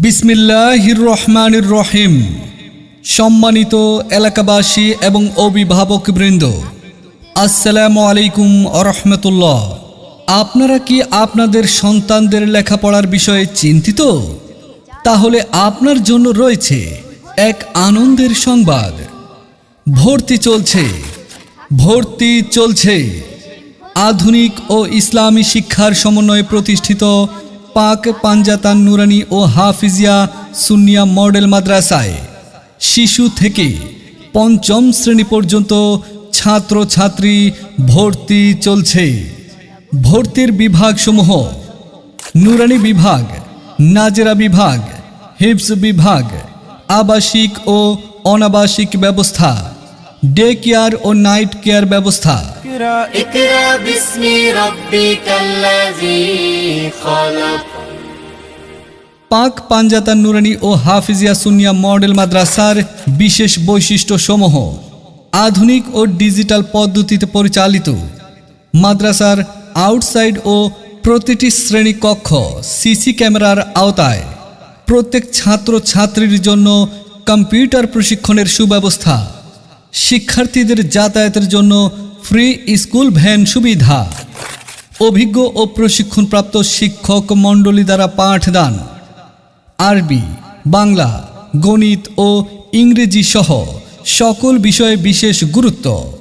বিসমিল্লাহির রহমানির রহিম সম্মানিত এলাকাবাসী এবং অভিভাবকবৃন্দ আসসালামু আলাইকুম আরহামতুল্লাহ আপনারা কি আপনাদের সন্তানদের লেখাপড়ার বিষয়ে চিন্তিত? তাহলে আপনার জন্য রয়েছে এক আনন্দের সংবাদ। ভর্তি চলছে। ভর্তি চলছে। আধুনিক ও ইসলামী শিক্ষার সমন্বয়ে প্রতিষ্ঠিত পাক পাঞ্জাতান নুরানি ও হাফিজিয়া সুন্নিয়া মডেল মাদ্রাসায় শিশু থেকে পঞ্চম শ্রেণি পর্যন্ত ছাত্র ছাত্রী ভর্তি চলছে। ভর্তির বিভাগসমূহ নুরানি বিভাগ, নাজেরা বিভাগ হিপস বিভাগ, আবাসিক ও অনাবাসিক ব্যবস্থা। ডে কেয়ার ও নাইট কেয়ার ব্যবস্থা। পাক পাঞ্জাতা নুরানি ও হাফিজিয়া সুনিয়া মডেল মাদ্রাসার বিশেষ বৈশিষ্ট্য সমূহ আধুনিক ও ডিজিটাল পদ্ধতিতে পরিচালিত। মাদ্রাসার আউটসাইড ও প্রতিটি শ্রেণি কক্ষ সিসি ক্যামেরার আওতায়। প্রত্যেক ছাত্র ছাত্রীর জন্য কম্পিউটার প্রশিক্ষণের সুব্যবস্থা। শিক্ষার্থীদের যাতায়াতের জন্য ফ্রি স্কুল ভ্যান সুবিধা। অভিজ্ঞ ও প্রশিক্ষণপ্রাপ্ত শিক্ষক মণ্ডলী দ্বারা পাঠদান। আরবি, বাংলা, গণিত ও ইংরেজি সহ সকল বিষয়ে বিশেষ গুরুত্ব।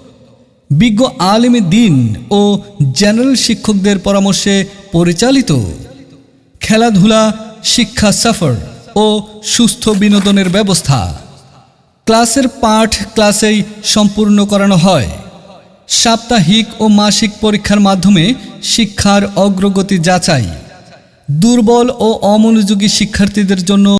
বিজ্ঞ আলিম দিন ও জেনারেল শিক্ষকদের পরামর্শে পরিচালিত। খেলাধুলা, শিক্ষা সফর ও সুস্থ বিনোদনের ব্যবস্থা। ক্লাসের পাঠ ক্লাসেই সম্পূর্ণ করানো হয়। সাপ্তাহিক ও মাসিক পরীক্ষার মাধ্যমে শিক্ষার অগ্রগতি যাচাই। দুর্বল ও অমনোযোগী শিক্ষার্থীদের জন্য